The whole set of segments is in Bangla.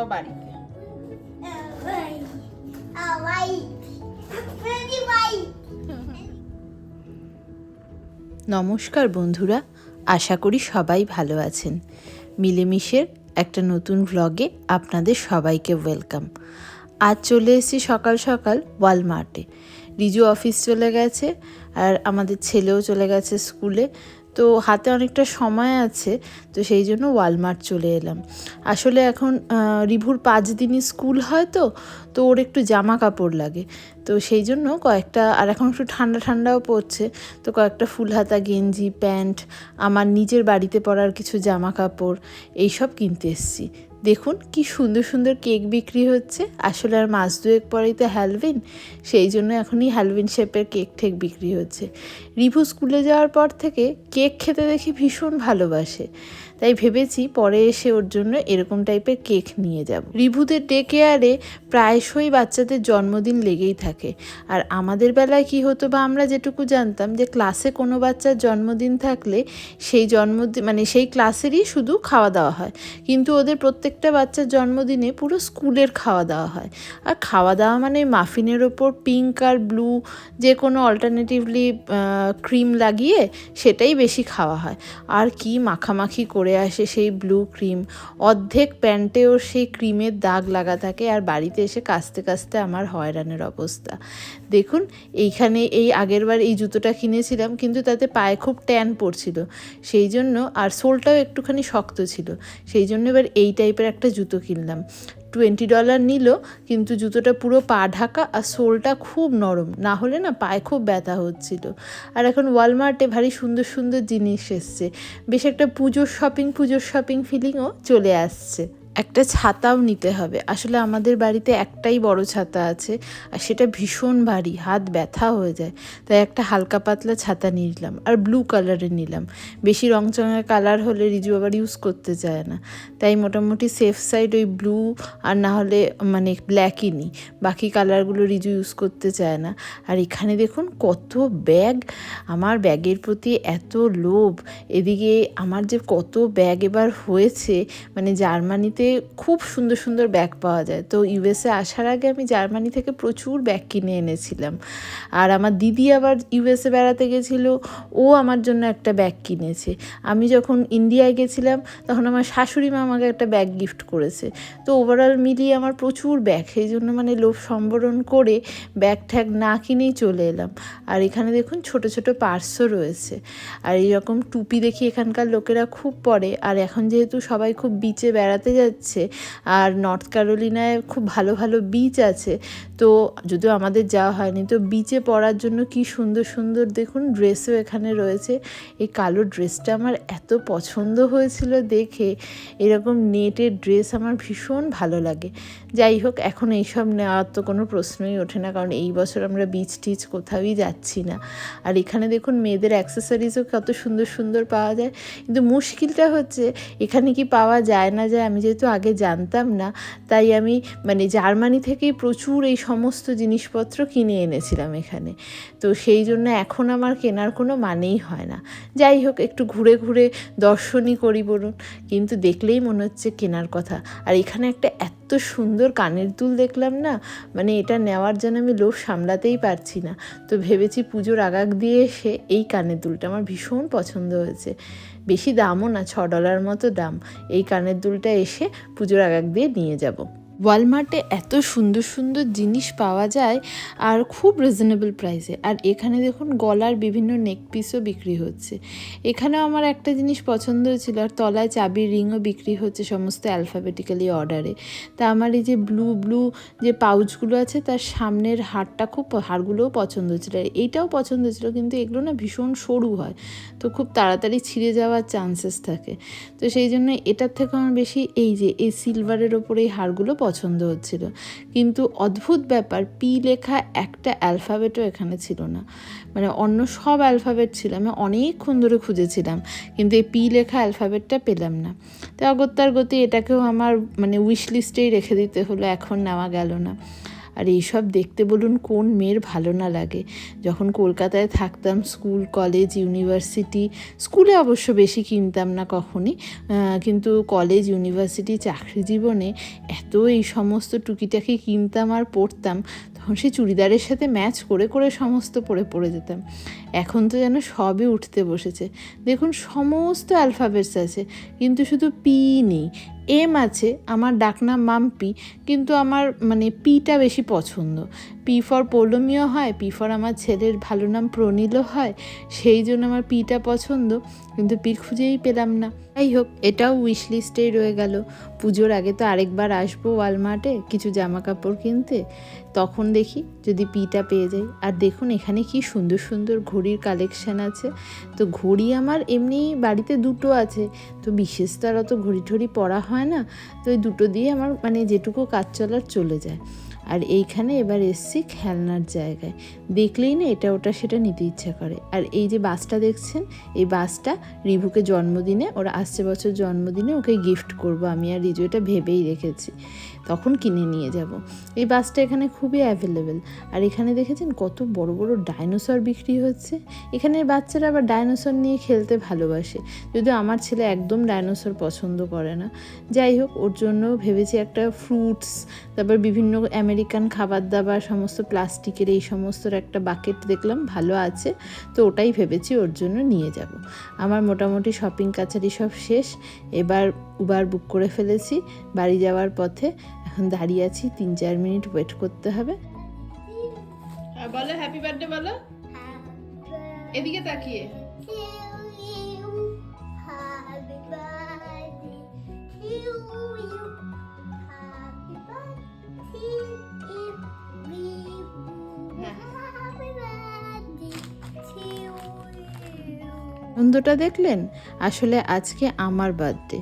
তাও বাড়িতে। নমস্কার বন্ধুরা, আশা করি সবাই ভালো আছেন। মিলেমিশের একটা নতুন ভ্লগে আপনাদের সবাইকে ওয়েলকাম আজ চলে এসেছি সকাল সকাল ওয়ালমার্টে রিজু অফিস চলে গেছে আর আমাদের ছেলেও চলে গেছে স্কুলে তো হাতে অনেকটা সময় আছে, তো সেই জন্য ওয়ালমার্ট চলে এলাম। আসলে এখন রিভুর পাঁচ দিনই স্কুল হয় তো তো ওর একটু জামা কাপড় লাগে। তো সেই জন্য কয়েকটা, আর এখন একটু ঠান্ডা ঠান্ডাও পড়ছে, তো কয়েকটা ফুল হাতা গেঞ্জি, প্যান্ট, আমার নিজের বাড়িতে পরার কিছু জামা কাপড় এইসব কিনতে এসেছি। দেখুন কি সুন্দর সুন্দর কেক বিক্রি হচ্ছে। আসলে আর মাস দুয়েক পরেই তো হ্যালভিন সেই জন্য এখনই হ্যালভিন শেপের কেক ঠেক বিক্রি হচ্ছে। রিভু স্কুলে যাওয়ার পর থেকে কেক খেতে দেখি ভীষণ ভালোবাসে। তাই ভেবেছি পরে এসে ওর জন্য এরকম টাইপের কেক নিয়ে যাব। রিভুদের ডে কেয়ারে প্রায়শই বাচ্চাদের জন্মদিন লেগেই থাকে। আর আমাদের বেলায় কি হতো বা আমরা যেটুকু জানতাম যে ক্লাসে কোনো বাচ্চার জন্মদিন থাকলে সেই জন্মদিন মানে সেই ক্লাসেরই শুধু খাওয়া দাওয়া হয়। কিন্তু ওদের প্রত্যেকটা বাচ্চার জন্মদিনে পুরো স্কুলের খাওয়া দাওয়া হয়। আর খাওয়া দাওয়া মানে মাফিনের ওপর পিঙ্ক আর ব্লু যে কোনো অল্টারনেটিভলি ক্রিম লাগিয়ে সেটাই বেশি খাওয়া হয়। আর কি মাখামাখি করে আসে সেই ব্লু ক্রিম অর্ধেক প্যান্টেও সেই ক্রিমের দাগ লাগা থাকে আর বাড়িতে এসে কাস্তে কাস্তে আমার হয়রানের অবস্থা। দেখুন, এইখানে এই আগেরবার এই জুতোটা কিনেছিলাম, কিন্তু তাতে পায়ে খুব ট্যান পড়ছিল। সেই জন্য আর সোলটাও একটুখানি শক্ত ছিল। সেই জন্য এবার এই টাইপের একটা জুতো কিনলাম। টোয়েন্টি ডলার নিল, কিন্তু জুতোটা পুরো পা ঢাকা আর সোলটা খুব নরম। না হলে না পায়ে খুব ব্যথা হচ্ছিল। আর এখন ওয়ালমার্টে ভারী সুন্দর সুন্দর জিনিস এসছে। বেশ একটা পুজোর শপিং পুজোর শপিং ফিলিংও চলে আসছে। একটা ছাতাও নিতে হবে। আসলে আমাদের বাড়িতে একটাই বড় ছাতা আছে আর সেটা ভীষণ ভারী, হাত ব্যথা হয়ে যায়। তাই একটা হালকা পাতলা ছাতা নিলাম আর ব্লু কালারের নিলাম। বেশি রংচঙা কালার হলে রিজু আবার ইউজ করতে চায় না। তাই মোটামুটি সেফ সাইড ওই ব্লু আর না হলে মানে ব্ল্যাকই নিই। বাকি কালারগুলো রিজু ইউজ করতে চায় না। আর এখানে দেখুন কত ব্যাগ আমার ব্যাগের প্রতি এত লোভ। এদিকে আমার যে কত ব্যাগ এবার হয়েছে মানে জার্মানিতে খুব সুন্দর সুন্দর ব্যাগ পাওয়া যায়। তো ইউএসএ আসার আগে আমি জার্মানি থেকে প্রচুর ব্যাগ কিনে এনেছিলাম। আর আমার দিদি আবার ইউএসএ বেড়াতে গেছিল, ও আমার জন্য একটা ব্যাগ কিনেছে। আমি যখন ইন্ডিয়ায় গেছিলাম, তখন আমার শাশুড়ি মা আমাকে একটা ব্যাগ গিফট করেছে। তো ওভারঅল মিলিয়ে আমার প্রচুর ব্যাগ। সেই জন্য মানে লোভ সম্বরণ করে ব্যাগ ঠ্যাগ না কিনেই চলে এলাম। আর এখানে দেখুন ছোট ছোট পার্সও রয়েছে। আর এইরকম টুপি দেখি এখানকার লোকেরা খুব পরে। আর এখন যেহেতু সবাই খুব বিচে বেড়াতে যাচ্ছে আর নর্থ ক্যারোলিনায় খুব ভালো ভালো বিচ আছে। তো যদিও আমাদের যাওয়া হয়নি, তো বিচে পড়ার জন্য কি সুন্দর সুন্দর দেখুন ড্রেসও এখানে রয়েছে। এই কালো ড্রেসটা আমার এত পছন্দ হয়েছিল দেখে, এরকম নেটের ড্রেস আমার ভীষণ ভালো লাগে। যাই হোক, এখন এইসব নেওয়ার তো কোনো প্রশ্নই ওঠে না, কারণ এই বছর আমরা বিচ টিচ কোথাওই যাচ্ছি না। আর এখানে দেখুন মেয়েদের অ্যাক্সেসরিজও কত সুন্দর সুন্দর পাওয়া যায়। কিন্তু মুশকিলটা হচ্ছে, এখানে কি পাওয়া যায় না যায় আমি যেহেতু আগে জানতাম না, তাই আমি মানে জার্মানি থেকেই প্রচুর এই সমস্ত জিনিসপত্র কিনে এনেছিলাম এখানে। তো সেই জন্য এখন আমার কেনার কোনো মানেই হয় না। যাই হোক, একটু ঘুরে ঘুরে দর্শনই করি বলুন। কিন্তু দেখলেই মনে হচ্ছে কেনার কথা। আর এখানে একটা এত সুন্দর কানের দুল দেখলাম না মানে এটা নেওয়ার জন্য আমি লোভ সামলাতেই পারছি না। তো ভেবেছি পুজোর আগাগ দিয়ে এসে এই কানের দুলটা আমার ভীষণ পছন্দ হয়েছে। বেশি দামও না, ছ ডলার মতো দাম। এই কানের দুলটা এসে পুজোর আগাক দিয়ে নিয়ে যাব। ওয়ালমার্টে এত সুন্দর সুন্দর জিনিস পাওয়া যায় আর খুব রিজনেবল প্রাইসে আর এখানে দেখুন গলার বিভিন্ন নেক পিসও বিক্রি হচ্ছে। এখানেও আমার একটা জিনিস পছন্দ হয়েছিল, আর তলায় চাবির রিংও বিক্রি হচ্ছে সমস্ত অ্যালফাবেটিক্যালি অর্ডারে তা আমার এই যে ব্লু ব্লু যে পাউচগুলো আছে, তার সামনের হারটা খুব হারগুলোও পছন্দ হচ্ছিল আর এইটাও পছন্দ হচ্ছিল কিন্তু এগুলো না ভীষণ সরু হয়, তো খুব তাড়াতাড়ি ছিঁড়ে যাওয়ার চান্সেস থাকে। তো সেই জন্য এটার থেকে আমার বেশি এই যে, এই সিলভারের ওপরে এই হারগুলো পছন্দ হচ্ছিল। কিন্তু অদ্ভুত ব্যাপার, পি লেখা একটা অ্যালফাবেটও এখানে ছিল না। মানে অন্য সব অ্যালফাবেট ছিল, আমি অনেকক্ষণ ধরে খুঁজেছিলাম, কিন্তু এই পি লেখা অ্যালফাবেটটা পেলাম না। তো অগত্যার গতি এটাকেও আমার মানে উইশ লিস্টেই রেখে দিতে হলো, এখন নেওয়া গেল না। আর এইসব দেখতে বলুন কোন মেয়ের ভালো না লাগে। যখন কলকাতায় থাকতাম, স্কুল, কলেজ, ইউনিভার্সিটি, স্কুলে অবশ্য বেশি কিনতাম না কখনই কিন্তু কলেজ, ইউনিভার্সিটি, চাকরি জীবনে এত এই সমস্ত টুকিটাকি কিনতাম আর পরতাম তখন সেই চুড়িদারের সাথে ম্যাচ করে করে সমস্ত পরে পরে যেতাম। এখন তো যেন সবই উঠতে বসেছে। দেখুন, সমস্ত অ্যালফাবেটস আছে, কিন্তু শুধু পি নেই। এম আছে, আমার ডাকনাম মাম্পি, কিন্তু আমার মানে পিটা বেশি পছন্দ। পি ফর পৌলমীয় হয় পি ফর আমার ছেলের ভালো নাম প্রনীলও হয়, সেই জন্য আমার পিটা পছন্দ, কিন্তু পি খুঁজেই পেলাম না। যাই হোক এটাও উইশ লিস্টেই রয়ে গেল। পুজোর আগে তো আরেকবার আসব ওয়ালমার্টে কিছু জামা কাপড় কিনতে। তখন দেখি যদি পিটা পেয়ে যাই। আর দেখুন, এখানে কি সুন্দর সুন্দর ঘড়ির কালেকশান আছে। তো ঘড়ি আমার এমনি বাড়িতে দুটো আছে। তো বিশেষ তো আর অত ঘড়ি ঠড়ি পরা হয় না? তো ওই দুটো দিয়ে আমার মানে যেটুকু কাজ চলার চলে যায়। আর এইখানে এবার এসছি খেলনার জায়গায়। দেখলেই না এটা ওটা সেটা নিতে ইচ্ছা করে। আর এই যে বাসটা দেখছেন, এই বাসটা রিভুকে জন্মদিনে, ওরা আসছে বছর জন্মদিনে ওকে গিফট করব আমি। আর রিজু এটা ভেবেই রেখেছি। তখন কিনে নিয়ে যাব। এই বাসটা এখানে খুবই অ্যাভেলেবেল আর এখানে দেখেছেন কত বড় বড় ডাইনোসর বিক্রি হচ্ছে? এখানের বাচ্চারা আবার ডাইনোসর নিয়ে খেলতে ভালোবাসে। যদিও আমার ছেলে একদম ডাইনোসর পছন্দ করে না। যাই হোক, ওর জন্য ভেবেছি একটা ফ্রুটস তারপর বিভিন্ন আমেরিকান খাবার দাবার সমস্ত প্লাস্টিকের এই সমস্তর একটা বাকেট দেখলাম ভালো আছে। তো ওটাই ভেবেছি ওর জন্য নিয়ে যাব। আমার মোটামুটি শপিং কাছারি সব শেষ। এবার উবার বুক করে ফেলেছি বাড়ি যাওয়ার পথে। এখন দাঁড়িয়ে আছি তিন চার মিনিট ওয়েট করতে হবে। বলো হ্যাপি বার্থডে বলো। এদিকে তাকিয়ে। আনন্দটা দেখলেন? আসলে আজকে আমার বার্থডে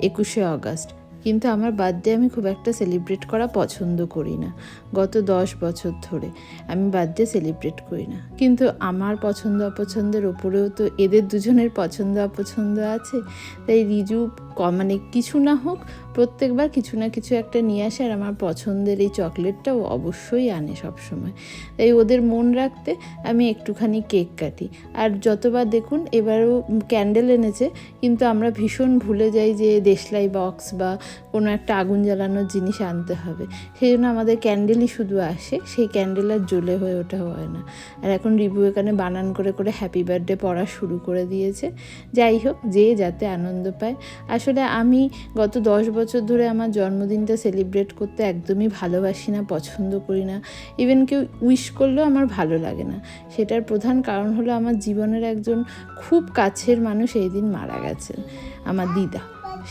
একুশে অগাস্ট কিন্তু আমার বার্থডে আমি খুব একটা সেলিব্রেট করা পছন্দ করি না। গত দশ বছর ধরে আমি বার্থডে সেলিব্রেট করি না। কিন্তু আমার পছন্দ অপছন্দের ওপরেও তো এদের দুজনের পছন্দ অপছন্দ আছে। তাই রিজু মানে কিছু না হোক, প্রত্যেকবার কিছু না কিছু একটা নিয়ে আসে আর আমার পছন্দের এই চকলেটটা ও অবশ্যই আনে সবসময়। তাই ওদের মন রাখতে আমি একটুখানি কেক কাটি। আর যতবার দেখুন, এবারও ক্যান্ডেল এনেছে, কিন্তু আমরা ভীষণ ভুলে যাই যে দেশলাই বক্স বা কোনো একটা আগুন জ্বালানোর জিনিস আনতে হবে। সেই জন্য আমাদের ক্যান্ডেলই শুধু আসে, সেই ক্যান্ডেল আর জ্বলে হয়ে ওঠা হয় না। আর এখন রিভু এখানে বানান করে করে হ্যাপি বার্থডে পড়া শুরু করে দিয়েছে। যাই হোক, যে যাতে আনন্দ পায়। আসলে আমি গত দশ বছর ধরে আমার জন্মদিনটা সেলিব্রেট করতে একদমই ভালোবাসি না পছন্দ করি না। ইভেন কেউ উইশ করলেও আমার ভালো লাগে না। সেটার প্রধান কারণ হলো আমার জীবনের একজন খুব কাছের মানুষ এই দিন মারা গেছেন আমার দিদা।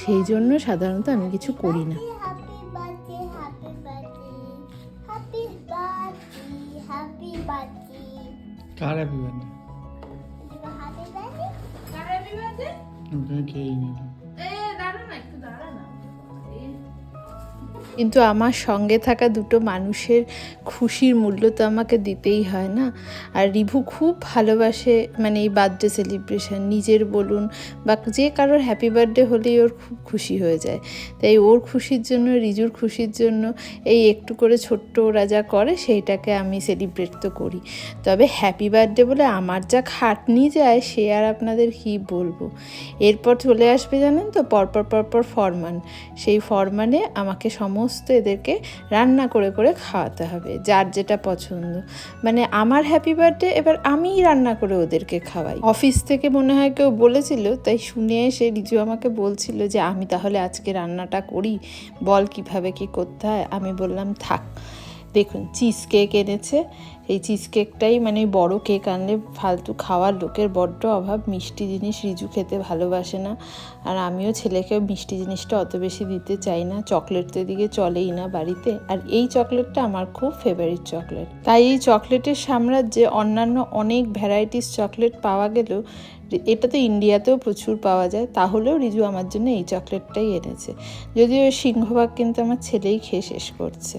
সেই জন্য সাধারণত আমি কিছু করি না। birthday, happy birthday, happy birthday. কার হ্যাপি বার্থডে. ওখানে নিল? কিন্তু আমার সঙ্গে থাকা দুটো মানুষের খুশির মূল্য তো আমাকে দিতেই হয় না। আর রিভু খুব ভালোবাসে মানে এই বার্থডে সেলিব্রেশন নিজের বলুন বা যে কারোর হ্যাপি বার্থডে হলেই ওর খুব খুশি হয়ে যায়। তাই ওর খুশির জন্য, রিজুর খুশির জন্য এই একটু করে ছোট্ট ওরা যা করে সেইটাকে আমি সেলিব্রেট তো করি। তবে হ্যাপি বার্থডে বলে আমার যা খাটনি যায় সে আর আপনাদের কি বলব? এরপর চলে আসবে জানেন তো, পরপর পরপর ফরমান সেই ফরমানে আমাকে সমস্ত এদেরকে রান্না করে করে খাওয়াতে হবে, যার যেটা পছন্দ। মানে আমার হ্যাপি বার্থডে এবার আমিই রান্না করে ওদেরকে খাওয়াই। অফিস থেকে মনে হয় কেউ বলেছিল, তাই শুনে এসে রিজু আমাকে বলছিল যে, আমি তাহলে আজকে রান্নাটা করি, বল কীভাবে কি করতে হয়? আমি বললাম, থাক। দেখুন চিজ কেক এনেছে এই চিজ কেকটাই মানে বড় কেক আনলে ফালতু খাওয়ার লোকের বড্ড অভাব, মিষ্টি জিনিস রিজু খেতে ভালোবাসে না। আর আমিও ছেলেকে মিষ্টি জিনিসটা অত বেশি দিতে চাই না, চকলেট তো এদিকে চলেই না বাড়িতে। আর এই চকলেটটা আমার খুব ফেভারিট চকলেট। তাই এই চকলেটের সাম্রাজ্যে অন্যান্য অনেক ভ্যারাইটিস চকলেট পাওয়া গেলেও এটা তো ইন্ডিয়াতেও প্রচুর পাওয়া যায়, তাহলেও রিজু আমার জন্য এই চকলেটটাই এনেছে। যদিও সিংহভাগ কিন্তু আমার ছেলেই খেয়ে শেষ করছে।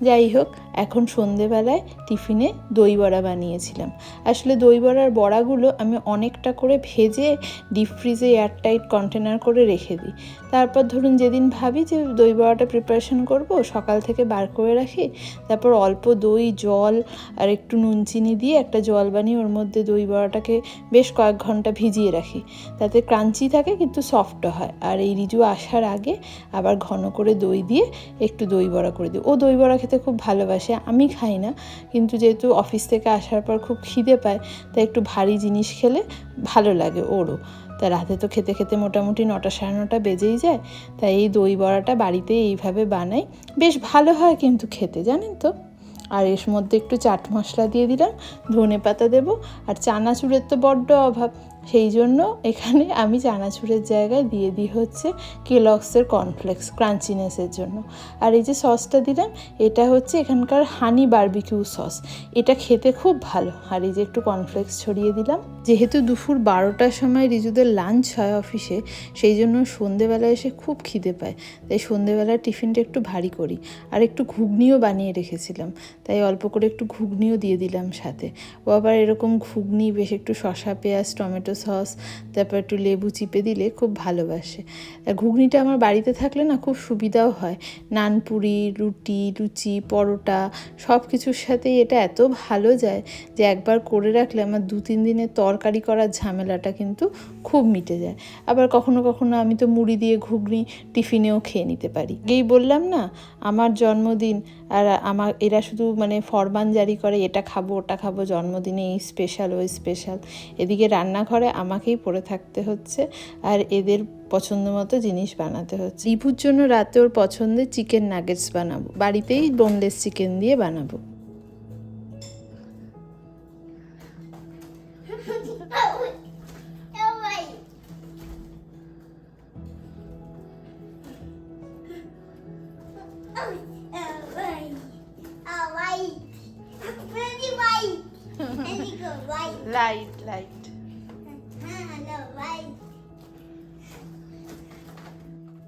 যাই হোক, এখন সন্ধেবেলায় টিফিনে দই বড়া বানিয়েছিলাম। আসলে দই বড়ার বড়াগুলো আমি অনেকটা করে ভেজে ডিপ ফ্রিজে এয়ারটাইট কন্টেনার করে রেখে দিই। তারপর ধরুন যেদিন ভাবি যে দই বড়াটা প্রিপারেশন করব, সকাল থেকে বার করে রাখি, তারপর অল্প দই, জল আর একটু নুন চিনি দিয়ে একটা জল বানিয়ে ওর মধ্যে দই বড়াটাকে বেশ কয়েক ঘণ্টা ভিজিয়ে রাখি। তাতে ক্রাঞ্চি থাকে কিন্তু সফটও হয়। আর এই রিজু আসার আগে আবার ঘন করে দই দিয়ে একটু দই বড়া করে দিই। ও দই বড়া খেতে খুব ভালোবাসে, আমি খাই না। কিন্তু যেহেতু অফিস থেকে আসার পর খুব খিদে পায়, তাই একটু ভারী জিনিস খেলে ভালো লাগে ওরও। তা রাতে তো খেতে খেতে মোটামুটি নটা সাড়ে নটা বেজেই যায়, তাই এই দই বড়াটা বাড়িতে এইভাবে বানাই। বেশ ভালো হয় কিন্তু খেতে, জানেন তো? আর এর মধ্যে একটু চাট মশলা দিয়ে দিলাম ধনে পাতা দেবো, আর চানাচুরের তো বড্ড অভাব। সেই জন্য এখানে আমি চানাচুরের জায়গায় দিয়ে দিই হচ্ছে কেলক্সের কর্নফ্লেক্স, ক্রাঞ্চিনেসের জন্য। আর এই যে সসটা দিলাম, এটা হচ্ছে এখানকার হানি বারবিকিউ সস। এটা খেতে খুব ভালো। আর এই যে একটু কর্নফ্লেক্স ছড়িয়ে দিলাম। যেহেতু দুপুর বারোটার সময় রিজুদের লাঞ্চ হয় অফিসে সেই জন্য সন্ধেবেলা এসে খুব খিদে পায়। তাই সন্ধেবেলার টিফিনটা একটু ভারী করি। আর একটু ঘুগনিও বানিয়ে রেখেছিলাম। তাই অল্প করে একটু ঘুগনিও দিয়ে দিলাম সাথে। ও আবার এরকম ঘুগনি, বেশ একটু শসা, পেঁয়াজ, টমেটো সস, তারপর একটু লেবু চিপে দিলে খুব ভালোবাসে। ঘুগনিটা আমার বাড়িতে থাকলে না খুব সুবিধাও হয়। নানপুরি, রুটি, লুচি, পরোটা সব কিছুর সাথেই এটা এত ভালো যায় যে একবার করে রাখলে আমার দু, তিন দিনের তরকারি করার ঝামেলাটা কিন্তু খুব মিটে যায়। আবার কখনো কখনো আমি তো মুড়ি দিয়ে ঘুগনি টিফিনেও খেয়ে নিতে পারি। এই বললাম না, আমার জন্মদিন আর আমার, এরা শুধু মানে ফরমান জারি করে, এটা খাব, ওটা খাব, জন্মদিনে এই স্পেশাল ওই স্পেশাল এদিকে রান্নাঘরে আমাকেই পড়ে থাকতে হচ্ছে আর এদের পছন্দ মতো জিনিস বানাতে হচ্ছে। রিপুর জন্য রাতে ওর পছন্দের চিকেন নাগেটস বানাবো। বাড়িতেই বোনলেস চিকেন দিয়ে বানাবো। Oh, oh,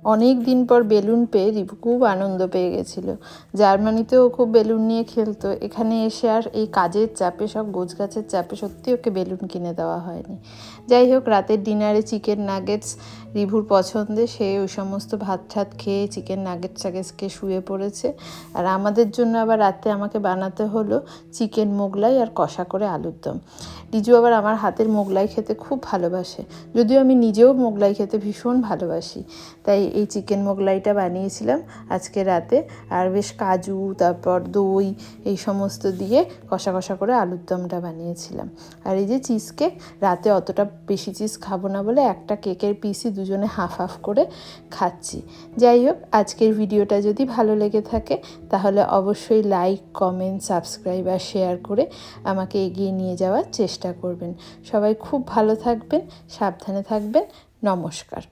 অনেক দিন পর বেলুন পেয়ে রিপু খুব আনন্দ পেয়ে গেছিল। জার্মানিতেও খুব বেলুন নিয়ে খেলতো। এখানে এসে আর এই কাজের চাপে, সব গোছগাছের চাপে সত্যি ওকে বেলুন কিনে দেওয়া হয়নি। যাই হোক, রাতের ডিনারে চিকেন নাগেটস রিভুর পছন্দে। সে ওই সমস্ত ভাত ঠাত খেয়ে চিকেন নাগেটস টাগেটস খেয়ে শুয়ে পড়েছে। আর আমাদের জন্য আবার রাতে আমাকে বানাতে হলো চিকেন মোগলাই আর কষা করে আলুর দম। রিজু আবার আমার হাতের মোগলাই খেতে খুব ভালোবাসে। যদিও আমি নিজেও মোগলাই খেতে ভীষণ ভালোবাসি। তাই এই চিকেন মোগলাইটা বানিয়েছিলাম আজকে রাতে। আর বেশ কাজু, তারপর দই, এই সমস্ত দিয়ে কষা কষা করে আলুর দমটা বানিয়েছিলাম। আর এই যে চিজ কেক রাতে অতটা বেশি চিজ খাব না বলে একটা কেকের পিসই দুজনে হাফ হাফ করে খাচ্ছি। যাই হোক, আজকের ভিডিওটা যদি ভালো লেগে থাকে, তাহলে অবশ্যই লাইক, কমেন্ট, সাবস্ক্রাইব আর শেয়ার করে আমাকে এগিয়ে নিয়ে যাওয়ার চেষ্টা করবেন। সবাই খুব ভালো থাকবেন, সাবধানে থাকবেন। নমস্কার।